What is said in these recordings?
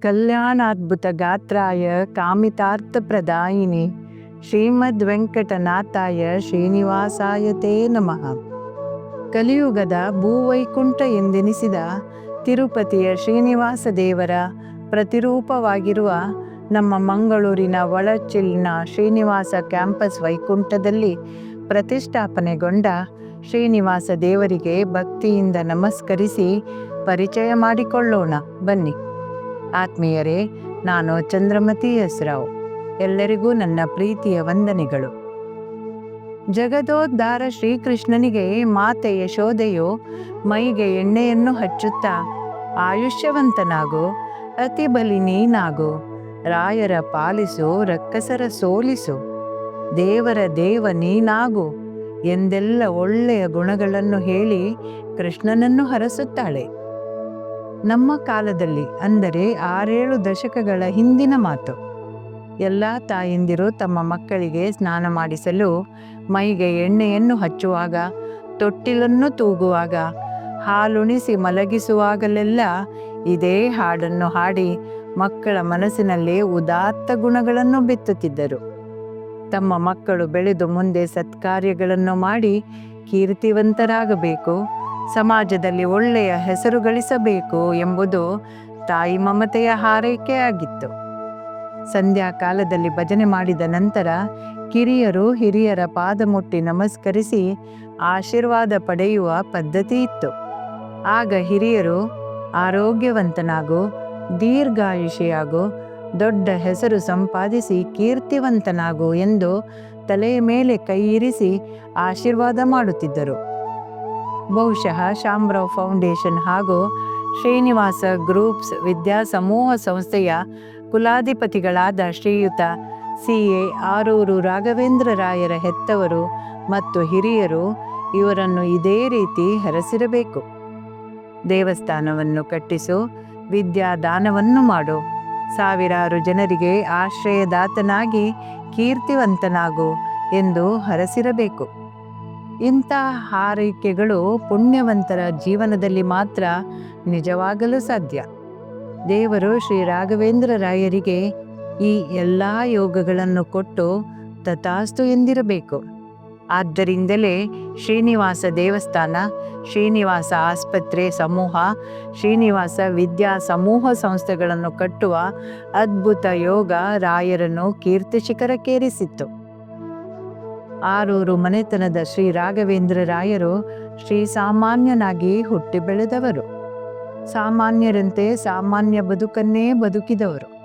ಕಲ್ಯಾಣಾದ್ಭುತ ಗಾತ್ರಾಯ ಕಾಮಿತಾರ್ಥ ಪ್ರದಾಯಿನಿ ಶ್ರೀಮದ್ ವೆಂಕಟನಾಥಾಯ ಶ್ರೀನಿವಾಸಾಯ ತೇ ನಮಃ. ಕಲಿಯುಗದ ಭೂವೈಕುಂಠ ಎಂದೆನಿಸಿದ ತಿರುಪತಿಯ ಶ್ರೀನಿವಾಸ ದೇವರ ಪ್ರತಿರೂಪವಾಗಿರುವ ನಮ್ಮ ಮಂಗಳೂರಿನ ಒಳಚಿಲ್ನ ಶ್ರೀನಿವಾಸ ಕ್ಯಾಂಪಸ್ ವೈಕುಂಠದಲ್ಲಿ ಪ್ರತಿಷ್ಠಾಪನೆಗೊಂಡ ಶ್ರೀನಿವಾಸ ದೇವರಿಗೆ ಭಕ್ತಿಯಿಂದ ನಮಸ್ಕರಿಸಿ ಪರಿಚಯ ಮಾಡಿಕೊಳ್ಳೋಣ. ಬನ್ನಿ. ಆತ್ಮೀಯರೇ, ನಾನು ಚಂದ್ರಮತಿ ಹೆಸರಾವ್. ಎಲ್ಲರಿಗೂ ನನ್ನ ಪ್ರೀತಿಯ ವಂದನೆಗಳು. ಜಗದೋದ್ಧಾರ ಶ್ರೀಕೃಷ್ಣನಿಗೆ ಮಾತೆ ಯಶೋದೆಯು ಮೈಗೆ ಎಣ್ಣೆಯನ್ನು ಹಚ್ಚುತ್ತಾ, ಆಯುಷ್ಯವಂತನಾಗು, ಅತಿ ಬಲಿ ನೀನಾಗು, ರಾಯರ ಪಾಲಿಸು, ರಕ್ಕಸರ ಸೋಲಿಸು. ದೇವರ ದೇವ ನೀನಾಗು ಎಂದೆಲ್ಲ ಒಳ್ಳೆಯ ಗುಣಗಳನ್ನು ಹೇಳಿ ಕೃಷ್ಣನನ್ನು ಹರಸುತ್ತಾಳೆ. ನಮ್ಮ ಕಾಲದಲ್ಲಿ ಅಂದರೆ ಆರೇಳು ದಶಕಗಳ ಹಿಂದಿನ ಮಾತು. ಎಲ್ಲ ತಾಯಂದಿರು ತಮ್ಮ ಮಕ್ಕಳಿಗೆ ಸ್ನಾನ ಮಾಡಿಸಲು ಮೈಗೆ ಎಣ್ಣೆಯನ್ನು ಹಚ್ಚುವಾಗ, ತೊಟ್ಟಿಲನ್ನು ತೂಗುವಾಗ, ಹಾಲುಣಿಸಿ ಮಲಗಿಸುವಾಗಲೆಲ್ಲ ಇದೇ ಹಾಡನ್ನು ಹಾಡಿ ಮಕ್ಕಳ ಮನಸ್ಸಿನಲ್ಲಿ ಉದಾತ್ತ ಗುಣಗಳನ್ನು ಬಿತ್ತುತ್ತಿದ್ದರು. ತಮ್ಮ ಮಕ್ಕಳು ಬೆಳೆದು ಮುಂದೆ ಸತ್ಕಾರ್ಯಗಳನ್ನು ಮಾಡಿ ಕೀರ್ತಿವಂತರಾಗಬೇಕು. ಸಮಾಜದಲ್ಲಿ ಒಳ್ಳೆಯ ಹೆಸರು ಗಳಿಸಬೇಕು ಎಂಬುದು ತಾಯಿ ಮಮತೆಯ ಹಾರೈಕೆಯಾಗಿತ್ತು ಸಂಧ್ಯಾ ಕಾಲದಲ್ಲಿ ಭಜನೆ ಮಾಡಿದ ನಂತರ ಕಿರಿಯರು ಹಿರಿಯರ ಪಾದ ಮುಟ್ಟಿ ನಮಸ್ಕರಿಸಿ ಆಶೀರ್ವಾದ ಪಡೆಯುವ ಪದ್ಧತಿ ಇತ್ತು. ಆಗ ಹಿರಿಯರು ಆರೋಗ್ಯವಂತನಾಗು, ದೀರ್ಘಾಯುಷಿಯಾಗು, ದೊಡ್ಡ ಹೆಸರು ಸಂಪಾದಿಸಿ ಕೀರ್ತಿವಂತನಾಗು ಎಂದು ತಲೆಯ ಮೇಲೆ ಕೈಯಿರಿಸಿ ಆಶೀರ್ವಾದ ಮಾಡುತ್ತಿದ್ದರು. ಬಹುಶಃ ಶಾಮ್ರಾವ್ ಫೌಂಡೇಶನ್ ಹಾಗೂ ಶ್ರೀನಿವಾಸ ಗ್ರೂಪ್ಸ್ ವಿದ್ಯಾಸಮೂಹ ಸಂಸ್ಥೆಯ ಕುಲಾಧಿಪತಿಗಳಾದ ಶ್ರೀಯುತ ಸಿ ಎ ಆರೂರು ರಾಘವೇಂದ್ರ ರಾಯರ ಹೆತ್ತವರು ಮತ್ತು ಹಿರಿಯರು ಇವರನ್ನು ಇದೇ ರೀತಿ ಹರಸಿರಬೇಕು. ದೇವಸ್ಥಾನವನ್ನು ಕಟ್ಟಿಸು, ವಿದ್ಯಾದಾನವನ್ನು ಮಾಡು. ಸಾವಿರಾರು ಜನರಿಗೆ ಆಶ್ರಯದಾತನಾಗಿ ಕೀರ್ತಿವಂತನಾಗು ಎಂದು ಹರಸಿರಬೇಕು. ಇಂಥ ಹಾರೈಕೆಗಳು ಪುಣ್ಯವಂತರ ಜೀವನದಲ್ಲಿ ಮಾತ್ರ ನಿಜವಾಗಲು ಸಾಧ್ಯ. ದೇವರು ಶ್ರೀ ರಾಘವೇಂದ್ರ ರಾಯರಿಗೆ ಈ ಎಲ್ಲ ಯೋಗಗಳನ್ನು ಕೊಟ್ಟು ತಥಾಸ್ತು ಎಂದಿರಬೇಕು. ಆದ್ದರಿಂದಲೇ ಶ್ರೀನಿವಾಸ ದೇವಸ್ಥಾನ, ಶ್ರೀನಿವಾಸ ಆಸ್ಪತ್ರೆ ಸಮೂಹ, ಶ್ರೀನಿವಾಸ ವಿದ್ಯಾ ಸಮೂಹ ಸಂಸ್ಥೆಗಳನ್ನು ಕಟ್ಟುವ ಅದ್ಭುತ ಯೋಗ ರಾಯರನ್ನು ಕೀರ್ತಿ ಶಿಖರಕ್ಕೇರಿಸಿತ್ತು ಆರೂರು ಮನೆತನದ ಶ್ರೀ ರಾಘವೇಂದ್ರ ರಾಯರು ಶ್ರೀ ಸಾಮಾನ್ಯನಾಗಿ ಹುಟ್ಟಿ ಬೆಳೆದವರು. ಸಾಮಾನ್ಯರಂತೆ ಸಾಮಾನ್ಯ ಬದುಕನ್ನೇ ಬದುಕಿದವರು.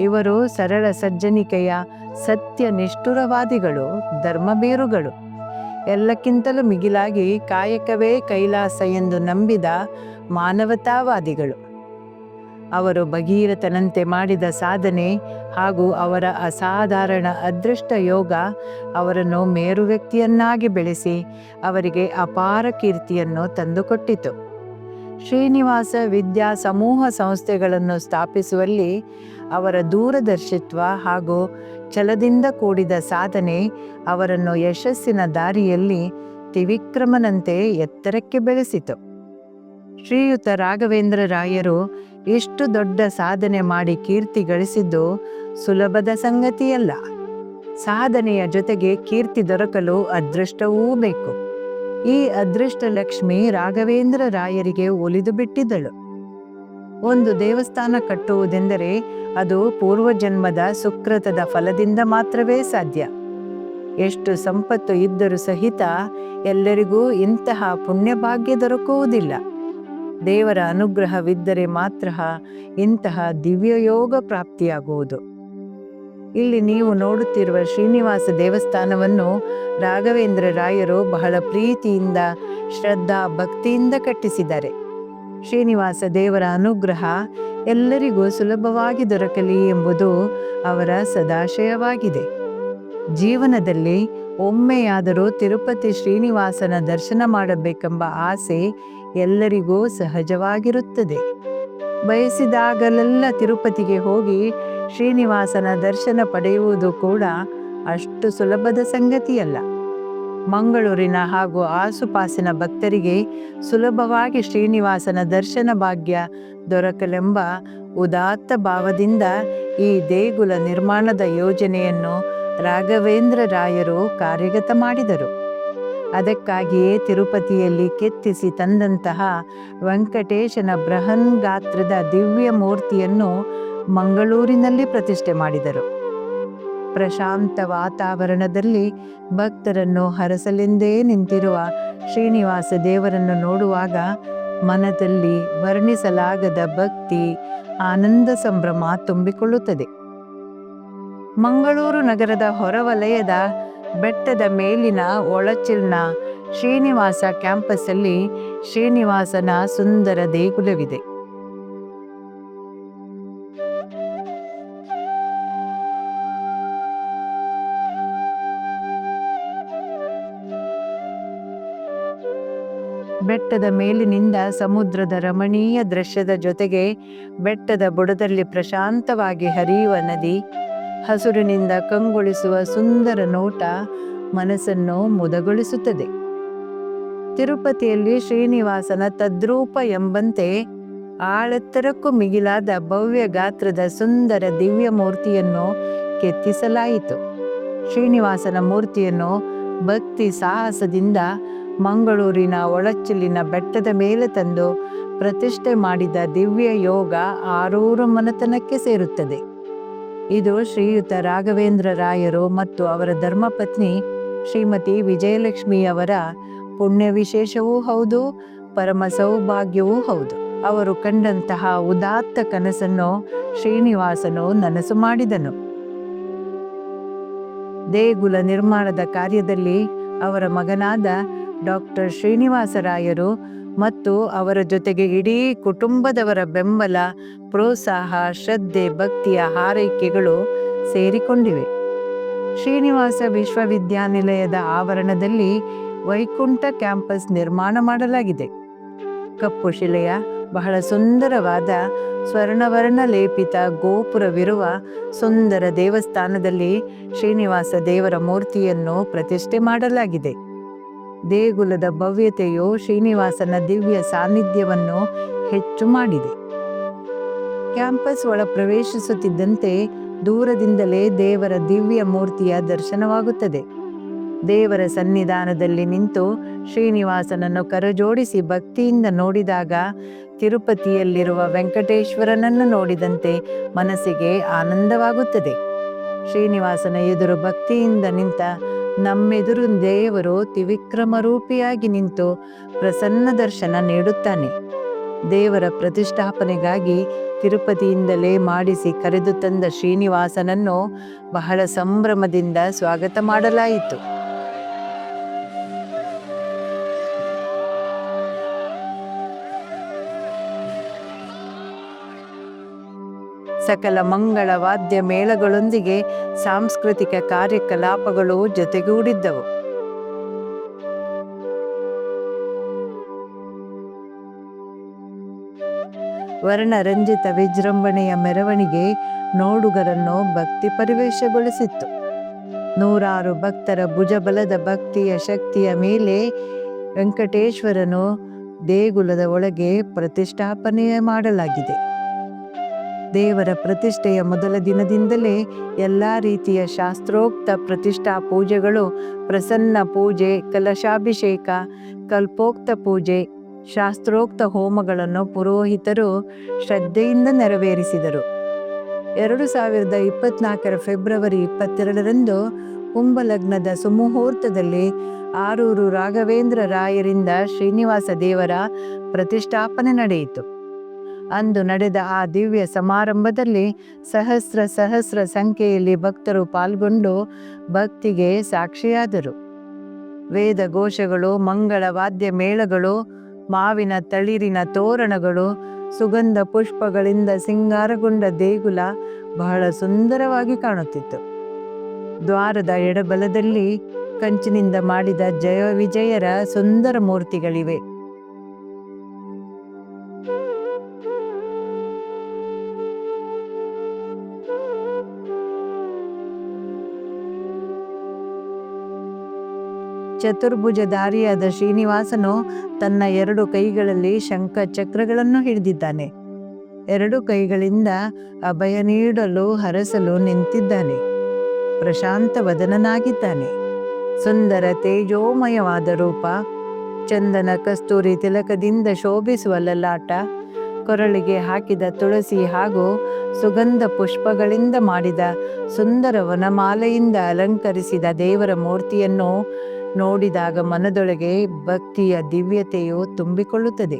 ಇವರು ಸರಳ ಸಜ್ಜನಿಕೆಯ ಸತ್ಯ ನಿಷ್ಠುರವಾದಿಗಳು ಧರ್ಮಬೇರುಗಳು ಎಲ್ಲಕ್ಕಿಂತಲೂ ಮಿಗಿಲಾಗಿ ಕಾಯಕವೇ ಕೈಲಾಸ ಎಂದು ನಂಬಿದ ಮಾನವತಾವಾದಿಗಳು. ಅವರು ಭಗೀರಥನಂತೆ ಮಾಡಿದ ಸಾಧನೆ ಹಾಗೂ ಅವರ ಅಸಾಧಾರಣ ಅದೃಷ್ಟ ಯೋಗ ಅವರನ್ನು ಮೇರು ವ್ಯಕ್ತಿಯನ್ನಾಗಿ ಬೆಳೆಸಿ ಅವರಿಗೆ ಅಪಾರ ಕೀರ್ತಿಯನ್ನು ತಂದುಕೊಟ್ಟಿತು. ಶ್ರೀನಿವಾಸ ವಿದ್ಯಾ ಸಮೂಹ ಸಂಸ್ಥೆಗಳನ್ನು ಸ್ಥಾಪಿಸುವಲ್ಲಿ ಅವರ ದೂರದರ್ಶಿತ್ವ ಹಾಗೂ ಛಲದಿಂದ ಕೂಡಿದ ಸಾಧನೆ ಅವರನ್ನು ಯಶಸ್ಸಿನ ದಾರಿಯಲ್ಲಿ ತ್ರಿವಿಕ್ರಮನಂತೆ ಎತ್ತರಕ್ಕೆ ಬೆಳೆಸಿತು. ಶ್ರೀಯುತ ರಾಘವೇಂದ್ರ ರಾಯರು ಇಷ್ಟು ದೊಡ್ಡ ಸಾಧನೆ ಮಾಡಿ ಕೀರ್ತಿ ಗಳಿಸಿದ್ದು ಸುಲಭದ ಸಂಗತಿಯಲ್ಲ. ಸಾಧನೆಯ ಜೊತೆಗೆ ಕೀರ್ತಿ ದೊರಕಲು ಅದೃಷ್ಟವೂ ಬೇಕು. ಈ ಅದೃಷ್ಟ ಲಕ್ಷ್ಮಿ ರಾಘವೇಂದ್ರ ರಾಯರಿಗೆ ಒಲಿದು ಬಿಟ್ಟಿದ್ದಳು. ಒಂದು ದೇವಸ್ಥಾನ ಕಟ್ಟುವುದೆಂದರೆ ಅದು ಪೂರ್ವಜನ್ಮದ ಸುಕೃತದ ಫಲದಿಂದ ಮಾತ್ರವೇ ಸಾಧ್ಯ. ಎಷ್ಟು ಸಂಪತ್ತು ಇದ್ದರೂ ಸಹಿತ ಎಲ್ಲರಿಗೂ ಇಂತಹ ಪುಣ್ಯಭಾಗ್ಯ ದೊರಕುವುದಿಲ್ಲ. ದೇವರ ಅನುಗ್ರಹವಿದ್ದರೆ ಮಾತ್ರ ಇಂತಹ ದಿವ್ಯಯೋಗ ಪ್ರಾಪ್ತಿಯಾಗುವುದು. ಇಲ್ಲಿ ನೀವು ನೋಡುತ್ತಿರುವ ಶ್ರೀನಿವಾಸ ದೇವಸ್ಥಾನವನ್ನು ರಾಘವೇಂದ್ರ ರಾಯರು ಬಹಳ ಪ್ರೀತಿಯಿಂದ, ಶ್ರದ್ಧಾ ಭಕ್ತಿಯಿಂದ ಕಟ್ಟಿಸಿದ್ದಾರೆ. ಶ್ರೀನಿವಾಸ ದೇವರ ಅನುಗ್ರಹ ಎಲ್ಲರಿಗೂ ಸುಲಭವಾಗಿ ದೊರಕಲಿ ಎಂಬುದು ಅವರ ಸದಾಶಯವಾಗಿದೆ. ಜೀವನದಲ್ಲಿ ಒಮ್ಮೆಯಾದರೂ ತಿರುಪತಿ ಶ್ರೀನಿವಾಸನ ದರ್ಶನ ಮಾಡಬೇಕೆಂಬ ಆಸೆ ಎಲ್ಲರಿಗೂ ಸಹಜವಾಗಿರುತ್ತದೆ. ಬಯಸಿದಾಗಲೆಲ್ಲ ತಿರುಪತಿಗೆ ಹೋಗಿ ಶ್ರೀನಿವಾಸನ ದರ್ಶನ ಪಡೆಯುವುದು ಕೂಡ ಅಷ್ಟು ಸುಲಭದ ಸಂಗತಿಯಲ್ಲ. ಮಂಗಳೂರಿನ ಹಾಗೂ ಆಸುಪಾಸಿನ ಭಕ್ತರಿಗೆ ಸುಲಭವಾಗಿ ಶ್ರೀನಿವಾಸನ ದರ್ಶನ ಭಾಗ್ಯ ದೊರಕಲೆಂಬ ಉದಾತ್ತ ಭಾವದಿಂದ ಈ ದೇಗುಲ ನಿರ್ಮಾಣದ ಯೋಜನೆಯನ್ನು ರಾಘವೇಂದ್ರ ರಾಯರು ಕಾರ್ಯಗತ ಮಾಡಿದರು. ಅದಕ್ಕಾಗಿಯೇ ತಿರುಪತಿಯಲ್ಲಿ ಕೆತ್ತಿಸಿ ತಂದಂತಹ ವೆಂಕಟೇಶನ ಬೃಹನ್ ಗಾತ್ರದ ದಿವ್ಯ ಮೂರ್ತಿಯನ್ನು ಮಂಗಳೂರಿನಲ್ಲಿ ಪ್ರತಿಷ್ಠೆ ಮಾಡಿದರು. ಪ್ರಶಾಂತ ವಾತಾವರಣದಲ್ಲಿ ಭಕ್ತರನ್ನು ಹರಸಲೆಂದೇ ನಿಂತಿರುವ ಶ್ರೀನಿವಾಸ ದೇವರನ್ನು ನೋಡುವಾಗ ಮನದಲ್ಲಿ ವರ್ಣಿಸಲಾಗದ ಭಕ್ತಿ, ಆನಂದ ಸಂಭ್ರಮ ತುಂಬಿಕೊಳ್ಳುತ್ತದೆ. ಮಂಗಳೂರು ನಗರದ ಹೊರವಲಯದ ಬೆಟ್ಟದ ಮೇಲಿನ ಒಳಚಿಲ್ನ ಶ್ರೀನಿವಾಸ ಕ್ಯಾಂಪಸ್ಸಲ್ಲಿ ಶ್ರೀನಿವಾಸನ ಸುಂದರ ದೇಗುಲವಿದೆ. ಬೆಟ್ಟದ ಮೇಲಿನಿಂದ ಸಮುದ್ರದ ರಮಣೀಯ ದೃಶ್ಯದ ಜೊತೆಗೆ ಬೆಟ್ಟದ ಬುಡದಲ್ಲಿ ಪ್ರಶಾಂತವಾಗಿ ಹರಿಯುವ ನದಿ, ಹಸುರಿನಿಂದ ಕಂಗೊಳಿಸುವ ಸುಂದರ ನೋಟ ಮನಸ್ಸನ್ನು ಮುದಗೊಳಿಸುತ್ತದೆ. ತಿರುಪತಿಯಲ್ಲಿ ಶ್ರೀನಿವಾಸನ ತದ್ರೂಪ ಎಂಬಂತೆ ಆಳೆತ್ತರಕ್ಕೂ ಮಿಗಿಲಾದ ಭವ್ಯ ಗಾತ್ರದ ಸುಂದರ ದಿವ್ಯ ಮೂರ್ತಿಯನ್ನು ಕೆತ್ತಿಸಲಾಯಿತು. ಶ್ರೀನಿವಾಸನ ಮೂರ್ತಿಯನ್ನು ಭಕ್ತಿ ಸಾಹಸದಿಂದ ಮಂಗಳೂರಿನ ಒಳಚಿಲಿನ ಬೆಟ್ಟದ ಮೇಲೆ ತಂದು ಪ್ರತಿಷ್ಠೆ ಮಾಡಿದ ದಿವ್ಯ ಯೋಗ ಆರೂರು ಮನತನಕ್ಕೆ ಸೇರುತ್ತದೆ. ಇದು ಶ್ರೀಯುತ ರಾಘವೇಂದ್ರ ರಾಯರು ಮತ್ತು ಅವರ ಧರ್ಮಪತ್ನಿ ಶ್ರೀಮತಿ ವಿಜಯಲಕ್ಷ್ಮಿಯವರ ಪುಣ್ಯ ವಿಶೇಷವೂ ಹೌದು, ಪರಮ ಸೌಭಾಗ್ಯವೂ ಹೌದು. ಅವರು ಕಂಡಂತಹ ಉದಾತ್ತ ಕನಸನ್ನು ಶ್ರೀನಿವಾಸನು ನನಸು ಮಾಡಿದನು. ದೇಗುಲ ನಿರ್ಮಾಣದ ಕಾರ್ಯದಲ್ಲಿ ಅವರ ಮಗನಾದ ಡಾಕ್ಟರ್ ಶ್ರೀನಿವಾಸರಾಯರು ಮತ್ತು ಅವರ ಜೊತೆಗೆ ಇಡೀ ಕುಟುಂಬದವರ ಬೆಂಬಲ, ಪ್ರೋತ್ಸಾಹ, ಶ್ರದ್ಧೆ, ಭಕ್ತಿಯ ಹಾರೈಕೆಗಳು ಸೇರಿಕೊಂಡಿವೆ. ಶ್ರೀನಿವಾಸ ವಿಶ್ವವಿದ್ಯಾನಿಲಯದ ಆವರಣದಲ್ಲಿ ವೈಕುಂಠ ಕ್ಯಾಂಪಸ್ ನಿರ್ಮಾಣ ಮಾಡಲಾಗಿದೆ. ಕಪ್ಪು ಶಿಲೆಯ ಬಹಳ ಸುಂದರವಾದ ಸ್ವರ್ಣವರ್ಣ ಲೇಪಿತ ಗೋಪುರವಿರುವ ಸುಂದರ ದೇವಸ್ಥಾನದಲ್ಲಿ ಶ್ರೀನಿವಾಸ ದೇವರ ಮೂರ್ತಿಯನ್ನು ಪ್ರತಿಷ್ಠೆ ಮಾಡಲಾಗಿದೆ. ದೇಗುಲದ ಭವ್ಯತೆಯು ಶ್ರೀನಿವಾಸನ ದಿವ್ಯ ಸಾನ್ನಿಧ್ಯವನ್ನು ಹೆಚ್ಚು ಮಾಡಿದೆ. ಕ್ಯಾಂಪಸ್ ಒಳ ಪ್ರವೇಶಿಸುತ್ತಿದ್ದಂತೆ ದೂರದಿಂದಲೇ ದೇವರ ದಿವ್ಯ ಮೂರ್ತಿಯ ದರ್ಶನವಾಗುತ್ತದೆ. ದೇವರ ಸನ್ನಿಧಾನದಲ್ಲಿ ನಿಂತು ಶ್ರೀನಿವಾಸನನ್ನು ಕರಜೋಡಿಸಿ ಭಕ್ತಿಯಿಂದ ನೋಡಿದಾಗ ತಿರುಪತಿಯಲ್ಲಿರುವ ವೆಂಕಟೇಶ್ವರನನ್ನು ನೋಡಿದಂತೆ ಮನಸ್ಸಿಗೆ ಆನಂದವಾಗುತ್ತದೆ. ಶ್ರೀನಿವಾಸನ ಎದುರು ಭಕ್ತಿಯಿಂದ ನಿಂತ ನಮ್ಮೆದುರು ದೇವರು ತ್ರಿವಿಕ್ರಮರೂಪಿಯಾಗಿ ನಿಂತು ಪ್ರಸನ್ನ ದರ್ಶನ ನೀಡುತ್ತಾನೆ. ದೇವರ ಪ್ರತಿಷ್ಠಾಪನೆಗಾಗಿ ತಿರುಪತಿಯಿಂದಲೇ ಮಾಡಿಸಿ ಕರೆದು ತಂದ ಶ್ರೀನಿವಾಸನನ್ನು ಬಹಳ ಸಂಭ್ರಮದಿಂದ ಸ್ವಾಗತ ಮಾಡಲಾಯಿತು. ಸಕಲ ಮಂಗಳ ವಾದ್ಯ ಮೇಳಗಳೊಂದಿಗೆ ಸಾಂಸ್ಕೃತಿಕ ಕಾರ್ಯಕಲಾಪಗಳು ಜೊತೆಗೂಡಿದ್ದವು. ವರ್ಣರಂಜಿತ ವಿಜೃಂಭಣೆಯ ಮೆರವಣಿಗೆ ನೋಡುಗರನ್ನು ಭಕ್ತಿ ಪರಿವೇಶಗೊಳಿಸಿತ್ತು. ನೂರಾರು ಭಕ್ತರ ಭುಜಬಲದ ಭಕ್ತಿಯ ಶಕ್ತಿಯ ಮೇಲೆ ವೆಂಕಟೇಶ್ವರನು ದೇಗುಲದ ಒಳಗೆ ಪ್ರತಿಷ್ಠಾಪನೆ ಮಾಡಲಾಗಿದೆ. ದೇವರ ಪ್ರತಿಷ್ಠೆಯ ಮೊದಲ ದಿನದಿಂದಲೇ ಎಲ್ಲ ರೀತಿಯ ಶಾಸ್ತ್ರೋಕ್ತ ಪ್ರತಿಷ್ಠಾ ಪೂಜೆಗಳು, ಪ್ರಸನ್ನ ಪೂಜೆ, ಕಲಶಾಭಿಷೇಕ, ಕಲ್ಪೋಕ್ತ ಪೂಜೆ, ಶಾಸ್ತ್ರೋಕ್ತ ಹೋಮಗಳನ್ನು ಪುರೋಹಿತರು ಶ್ರದ್ಧೆಯಿಂದ ನೆರವೇರಿಸಿದರು. ಎರಡು ಸಾವಿರದ ಇಪ್ಪತ್ನಾಲ್ಕರ ಫೆಬ್ರವರಿ ಇಪ್ಪತ್ತೆರಡರಂದು ಕುಂಭಲಗ್ನದ ಸುಮುಹೂರ್ತದಲ್ಲಿ ಆರೂರು ರಾಘವೇಂದ್ರ ರಾಯರಿಂದ ಶ್ರೀನಿವಾಸ ದೇವರ ಪ್ರತಿಷ್ಠಾಪನೆ ನಡೆಯಿತು. ಅಂದು ನಡೆದ ಆ ದಿವ್ಯ ಸಮಾರಂಭದಲ್ಲಿ ಸಹಸ್ರ ಸಹಸ್ರ ಸಂಖ್ಯೆಯಲ್ಲಿ ಭಕ್ತರು ಪಾಲ್ಗೊಂಡು ಭಕ್ತಿಗೆ ಸಾಕ್ಷಿಯಾದರು. ವೇದ ಘೋಷಗಳು, ಮಂಗಳ ವಾದ್ಯ ಮೇಳಗಳು, ಮಾವಿನ ತಳಿರಿನ ತೋರಣಗಳು, ಸುಗಂಧ ಪುಷ್ಪಗಳಿಂದ ಸಿಂಗಾರಗೊಂಡ ದೇಗುಲ ಬಹಳ ಸುಂದರವಾಗಿ ಕಾಣುತ್ತಿತ್ತು. ದ್ವಾರದ ಎಡಬಲದಲ್ಲಿ ಕಂಚಿನಿಂದ ಮಾಡಿದ ಜಯ ವಿಜಯರ ಸುಂದರ ಮೂರ್ತಿಗಳಿವೆ. ಚತುರ್ಭುಜಧಾರಿಯಾದ ಶ್ರೀನಿವಾಸನು ತನ್ನ ಎರಡು ಕೈಗಳಲ್ಲಿ ಶಂಖ ಚಕ್ರಗಳನ್ನು ಹಿಡಿದಿದ್ದಾನೆ. ಎರಡು ಕೈಗಳಿಂದ ಅಭಯ ನೀಡಲು ಹರಸಲು ನಿಂತಿದ್ದಾನೆ. ಪ್ರಶಾಂತ ವದನನಾಗಿದ್ದಾನೆ. ಸುಂದರ ತೇಜೋಮಯವಾದ ರೂಪ, ಚಂದನ ಕಸ್ತೂರಿ ತಿಲಕದಿಂದ ಶೋಭಿಸುವ ಲಲಾಟ, ಕೊರಳಿಗೆ ಹಾಕಿದ ತುಳಸಿ ಹಾಗೂ ಸುಗಂಧ ಪುಷ್ಪಗಳಿಂದ ಮಾಡಿದ ಸುಂದರ ವನಮಾಲೆಯಿಂದ ಅಲಂಕರಿಸಿದ ದೇವರ ಮೂರ್ತಿಯನ್ನು ನೋಡಿದಾಗ ಮನದೊಳಗೆ ಭಕ್ತಿಯ ದಿವ್ಯತೆಯು ತುಂಬಿಕೊಳ್ಳುತ್ತದೆ.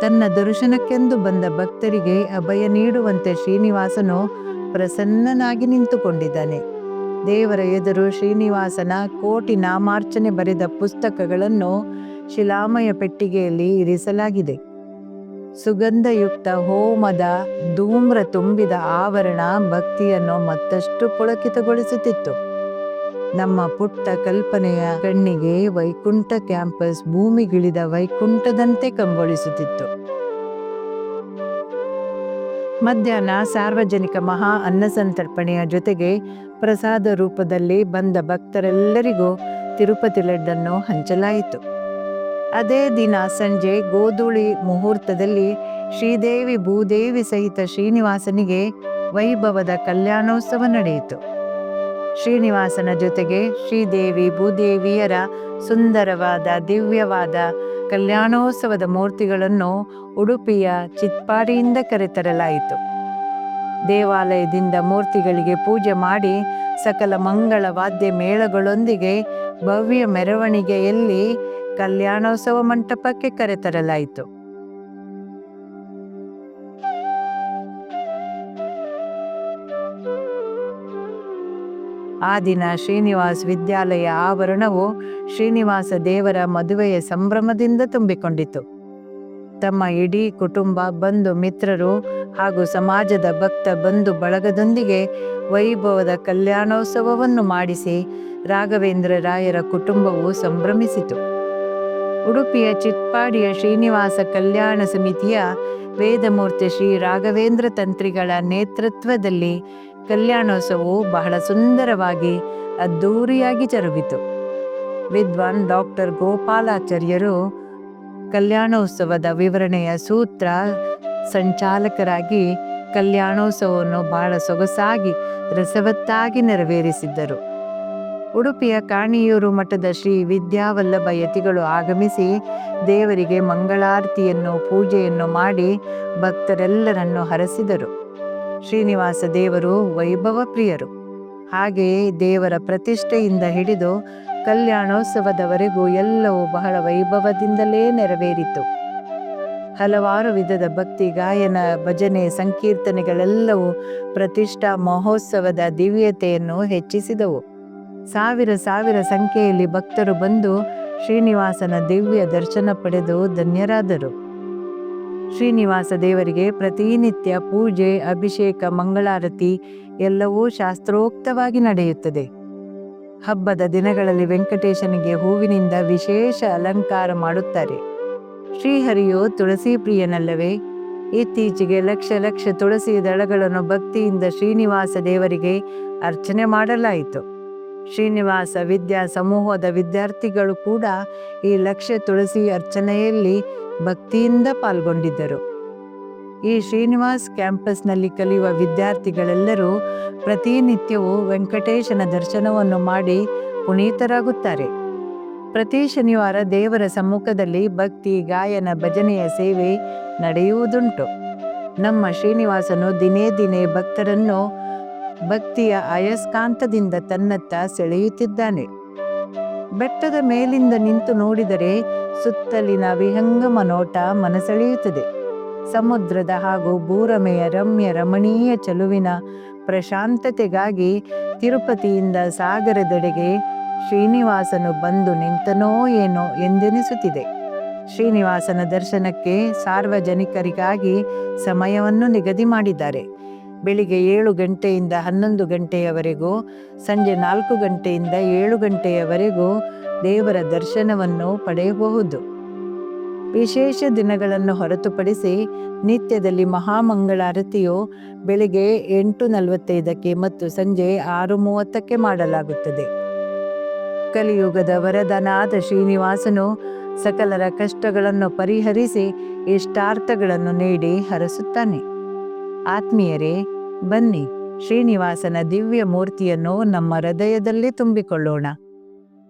ತನ್ನ ದರ್ಶನಕ್ಕೆಂದು ಬಂದ ಭಕ್ತರಿಗೆ ಅಭಯ ನೀಡುವಂತೆ ಶ್ರೀನಿವಾಸನು ಪ್ರಸನ್ನನಾಗಿ ನಿಂತುಕೊಂಡಿದ್ದಾನೆ. ದೇವರ ಎದುರು ಶ್ರೀನಿವಾಸನ ಕೋಟಿ ನಾಮಾರ್ಚನೆ ಬರೆದ ಪುಸ್ತಕಗಳನ್ನು ಶಿಲಾಮಯ ಪೆಟ್ಟಿಗೆಯಲ್ಲಿ ಇರಿಸಲಾಗಿದೆ. ಸುಗಂಧಯುಕ್ತ ಹೋಮದ ಧೂಮ್ರ ತುಂಬಿದ ಆವರಣ ಭಕ್ತಿಯನ್ನು ಮತ್ತಷ್ಟು ಪುಳಕಿತಗೊಳಿಸುತ್ತಿತ್ತು. ನಮ್ಮ ಪುಟ್ಟ ಕಲ್ಪನೆಯ ಕಣ್ಣಿಗೆ ವೈಕುಂಠ ಕ್ಯಾಂಪಸ್ ಭೂಮಿಗಿಳಿದ ವೈಕುಂಠದಂತೆ ಕಂಗೊಳಿಸುತ್ತಿತ್ತು. ಮಧ್ಯಾಹ್ನ ಸಾರ್ವಜನಿಕ ಮಹಾ ಅನ್ನಸಂತರ್ಪಣೆಯ ಜೊತೆಗೆ ಪ್ರಸಾದ ರೂಪದಲ್ಲಿ ಬಂದ ಭಕ್ತರೆಲ್ಲರಿಗೂ ತಿರುಪತಿ ಲಡ್ಡನ್ನು ಹಂಚಲಾಯಿತು. ಅದೇ ದಿನ ಸಂಜೆ ಗೋಧೂಳಿ ಮುಹೂರ್ತದಲ್ಲಿ ಶ್ರೀದೇವಿ ಭೂದೇವಿ ಸಹಿತ ಶ್ರೀನಿವಾಸನಿಗೆ ವೈಭವದ ಕಲ್ಯಾಣೋತ್ಸವ ನಡೆಯಿತು. ಶ್ರೀನಿವಾಸನ ಜೊತೆಗೆ ಶ್ರೀದೇವಿ ಭೂದೇವಿಯರ ಸುಂದರವಾದ, ದಿವ್ಯವಾದ ಕಲ್ಯಾಣೋತ್ಸವದ ಮೂರ್ತಿಗಳನ್ನು ಉಡುಪಿಯ ಚಿತ್ಪಾಡಿಯಿಂದ ಕರೆತರಲಾಯಿತು. ದೇವಾಲಯದಿಂದ ಮೂರ್ತಿಗಳಿಗೆ ಪೂಜೆ ಮಾಡಿ ಸಕಲ ಮಂಗಳ ವಾದ್ಯ ಮೇಳಗಳೊಂದಿಗೆ ಭವ್ಯ ಮೆರವಣಿಗೆಯಲ್ಲಿ ಕಲ್ಯಾಣೋತ್ಸವ ಮಂಟಪಕ್ಕೆ ಕರೆತರಲಾಯಿತು. ಆ ದಿನ ಶ್ರೀನಿವಾಸ್ ವಿದ್ಯಾಲಯ ಆವರಣವು ಶ್ರೀನಿವಾಸ ದೇವರ ಮದುವೆಯ ಸಂಭ್ರಮದಿಂದ ತುಂಬಿಕೊಂಡಿತು ತಮ್ಮ ಇಡೀ ಕುಟುಂಬ, ಬಂಧು, ಮಿತ್ರರು ಹಾಗೂ ಸಮಾಜದ ಭಕ್ತ, ಬಂಧು ಬಳಗದೊಂದಿಗೆ ವೈಭವದ ಕಲ್ಯಾಣೋತ್ಸವವನ್ನು ಮಾಡಿಸಿ ರಾಘವೇಂದ್ರ ರಾಯರ ಕುಟುಂಬವು ಸಂಭ್ರಮಿಸಿತು. ಉಡುಪಿಯ ಚಿಟ್ಪಾಡಿಯ ಶ್ರೀನಿವಾಸ ಕಲ್ಯಾಣ ಸಮಿತಿಯ ವೇದಮೂರ್ತಿ ಶ್ರೀ ರಾಘವೇಂದ್ರ ತಂತ್ರಿಗಳ ನೇತೃತ್ವದಲ್ಲಿ ಕಲ್ಯಾಣೋತ್ಸವವು ಬಹಳ ಸುಂದರವಾಗಿ ಅದ್ಧೂರಿಯಾಗಿ ಜರುಗಿತು. ವಿದ್ವಾನ್ ಡಾಕ್ಟರ್ ಗೋಪಾಲಾಚಾರ್ಯರು ಕಲ್ಯಾಣೋತ್ಸವದ ವಿವರಣೆಯ ಸೂತ್ರ ಸಂಚಾಲಕರಾಗಿ ಕಲ್ಯಾಣೋತ್ಸವವನ್ನು ಬಹಳ ಸೊಗಸಾಗಿ, ರಸವತ್ತಾಗಿ ನೆರವೇರಿಸಿದ್ದರು. ಉಡುಪಿಯ ಕಾಣಿಯೂರು ಮಠದ ಶ್ರೀ ವಿದ್ಯಾವಲ್ಲಭ ಯತಿಗಳು ಆಗಮಿಸಿ ದೇವರಿಗೆ ಮಂಗಳಾರತಿಯನ್ನು, ಪೂಜೆಯನ್ನು ಮಾಡಿ ಭಕ್ತರೆಲ್ಲರನ್ನು ಹರಸಿದರು. ಶ್ರೀನಿವಾಸ ದೇವರು ವೈಭವ ಪ್ರಿಯರು ಹಾಗೆಯೇ ದೇವರ ಪ್ರತಿಷ್ಠೆಯಿಂದ ಹಿಡಿದು ಕಲ್ಯಾಣೋತ್ಸವದವರೆಗೂ ಎಲ್ಲವೂ ಬಹಳ ವೈಭವದಿಂದಲೇ ನೆರವೇರಿತು. ಹಲವಾರು ವಿಧದ ಭಕ್ತಿ, ಗಾಯನ, ಭಜನೆ, ಸಂಕೀರ್ತನೆಗಳೆಲ್ಲವೂ ಪ್ರತಿಷ್ಠಾ ಮಹೋತ್ಸವದ ದಿವ್ಯತೆಯನ್ನು ಹೆಚ್ಚಿಸಿದವು. ಸಾವಿರ ಸಾವಿರ ಸಂಖ್ಯೆಯಲ್ಲಿ ಭಕ್ತರು ಬಂದು ಶ್ರೀನಿವಾಸನ ದಿವ್ಯ ದರ್ಶನ ಪಡೆದು ಧನ್ಯರಾದರು. ಶ್ರೀನಿವಾಸ ದೇವರಿಗೆ ಪ್ರತಿನಿತ್ಯ ಪೂಜೆ, ಅಭಿಷೇಕ, ಮಂಗಳಾರತಿ ಎಲ್ಲವೂ ಶಾಸ್ತ್ರೋಕ್ತವಾಗಿ ನಡೆಯುತ್ತದೆ. ಹಬ್ಬದ ದಿನಗಳಲ್ಲಿ ವೆಂಕಟೇಶನಿಗೆ ಹೂವಿನಿಂದ ವಿಶೇಷ ಅಲಂಕಾರ ಮಾಡುತ್ತಾರೆ. ಶ್ರೀಹರಿಯು ತುಳಸಿ ಪ್ರಿಯನಲ್ಲವೇ? ಇತ್ತೀಚೆಗೆ ಲಕ್ಷ ಲಕ್ಷ ತುಳಸಿ ದಳಗಳನ್ನು ಭಕ್ತಿಯಿಂದ ಶ್ರೀನಿವಾಸ ದೇವರಿಗೆ ಅರ್ಚನೆ ಮಾಡಲಾಯಿತು. ಶ್ರೀನಿವಾಸ ವಿದ್ಯಾ ಸಮೂಹದ ವಿದ್ಯಾರ್ಥಿಗಳು ಕೂಡ ಈ ಲಕ್ಷ ತುಳಸಿ ಅರ್ಚನೆಯಲ್ಲಿ ಭಕ್ತಿಯಿಂದ ಪಾಲ್ಗೊಂಡಿದ್ದರು. ಈ ಶ್ರೀನಿವಾಸ್ ಕ್ಯಾಂಪಸ್ನಲ್ಲಿ ಕಲಿಯುವ ವಿದ್ಯಾರ್ಥಿಗಳೆಲ್ಲರೂ ಪ್ರತಿನಿತ್ಯವೂ ವೆಂಕಟೇಶನ ದರ್ಶನವನ್ನು ಮಾಡಿ ಪುನೀತರಾಗುತ್ತಾರೆ. ಪ್ರತಿ ಶನಿವಾರ ದೇವರ ಸಮ್ಮುಖದಲ್ಲಿ ಭಕ್ತಿ, ಗಾಯನ, ಭಜನೆಯ ಸೇವೆ ನಡೆಯುವುದುಂಟು. ನಮ್ಮ ಶ್ರೀನಿವಾಸನು ದಿನೇ ದಿನೇ ಭಕ್ತರನ್ನು ಭಕ್ತಿಯ ಅಯಸ್ಕಾಂತದಿಂದ ತನ್ನತ್ತ ಸೆಳೆಯುತ್ತಿದ್ದಾನೆ. ಬೆಟ್ಟದ ಮೇಲಿಂದ ನಿಂತು ನೋಡಿದರೆ ಸುತ್ತಲಿನ ವಿಹಂಗಮ ನೋಟ ಮನಸೆಳೆಯುತ್ತದೆ. ಸಮುದ್ರದ ಹಾಗೂ ಭೂರಮೆಯ ರಮ್ಯ ರಮಣೀಯ ಚಲುವಿನ ಪ್ರಶಾಂತತೆಗಾಗಿ ತಿರುಪತಿಯಿಂದ ಸಾಗರದೆಡೆಗೆ ಶ್ರೀನಿವಾಸನು ಬಂದು ನಿಂತನೋ ಏನೋ ಎಂದೆನಿಸುತ್ತಿದೆ. ಶ್ರೀನಿವಾಸನ ದರ್ಶನಕ್ಕೆ ಸಾರ್ವಜನಿಕರಿಗಾಗಿ ಸಮಯವನ್ನು ನಿಗದಿ ಮಾಡಿದ್ದಾರೆ. ಬೆಳಿಗ್ಗೆ ಏಳು ಗಂಟೆಯಿಂದ ಹನ್ನೊಂದು ಗಂಟೆಯವರೆಗೂ, ಸಂಜೆ ನಾಲ್ಕು ಗಂಟೆಯಿಂದ ಏಳು ಗಂಟೆಯವರೆಗೂ ದೇವರ ದರ್ಶನವನ್ನು ಪಡೆಯಬಹುದು. ವಿಶೇಷ ದಿನಗಳನ್ನು ಹೊರತುಪಡಿಸಿ ನಿತ್ಯದಲ್ಲಿ ಮಹಾಮಂಗಳಾರತಿಯು ಬೆಳಿಗ್ಗೆ ಎಂಟು ನಲವತ್ತೈದಕ್ಕೆ ಮತ್ತು ಸಂಜೆ ಆರು ಮೂವತ್ತಕ್ಕೆ ಮಾಡಲಾಗುತ್ತದೆ. ಕಲಿಯುಗದ ವರದನಾದ ಶ್ರೀನಿವಾಸನು ಸಕಲರ ಕಷ್ಟಗಳನ್ನು ಪರಿಹರಿಸಿ ಇಷ್ಟಾರ್ಥಗಳನ್ನು ನೀಡಿ ಹರಸುತ್ತಾನೆ. ಆತ್ಮೀಯರೇ, ಬನ್ನಿ ಶ್ರೀನಿವಾಸನ ದಿವ್ಯ ಮೂರ್ತಿಯನ್ನು ನಮ್ಮ ಹೃದಯದಲ್ಲಿ ತುಂಬಿಕೊಳ್ಳೋಣ.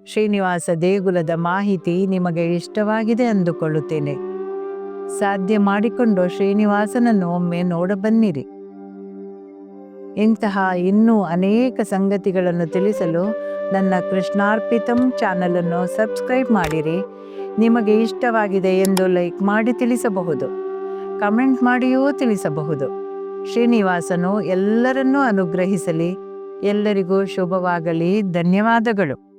ಶ್ರೀನಿವಾಸ ದೇಗುಲದ ಮಾಹಿತಿ ನಿಮಗೆ ಇಷ್ಟವಾಗಿದೆ ಅಂದುಕೊಳ್ಳುತ್ತೇನೆ. ಸಾಧ್ಯ ಮಾಡಿಕೊಂಡು ಶ್ರೀನಿವಾಸನನ್ನು ಒಮ್ಮೆ ನೋಡಬನ್ನಿರಿ. ಇಂತಹ ಇನ್ನೂ ಅನೇಕ ಸಂಗತಿಗಳನ್ನು ತಿಳಿಸಲು ನನ್ನ ಕೃಷ್ಣಾರ್ಪಿತಂ ಚಾನಲನ್ನು ಸಬ್ಸ್ಕ್ರೈಬ್ ಮಾಡಿರಿ. ನಿಮಗೆ ಇಷ್ಟವಾಗಿದೆ ಎಂದು ಲೈಕ್ ಮಾಡಿ ತಿಳಿಸಬಹುದು. ಕಮೆಂಟ್ ಮಾಡಿಯೂ ತಿಳಿಸಬಹುದು. ಶ್ರೀನಿವಾಸನು ಎಲ್ಲರನ್ನೂ ಅನುಗ್ರಹಿಸಲಿ. ಎಲ್ಲರಿಗೂ ಶುಭವಾಗಲಿ. ಧನ್ಯವಾದಗಳು.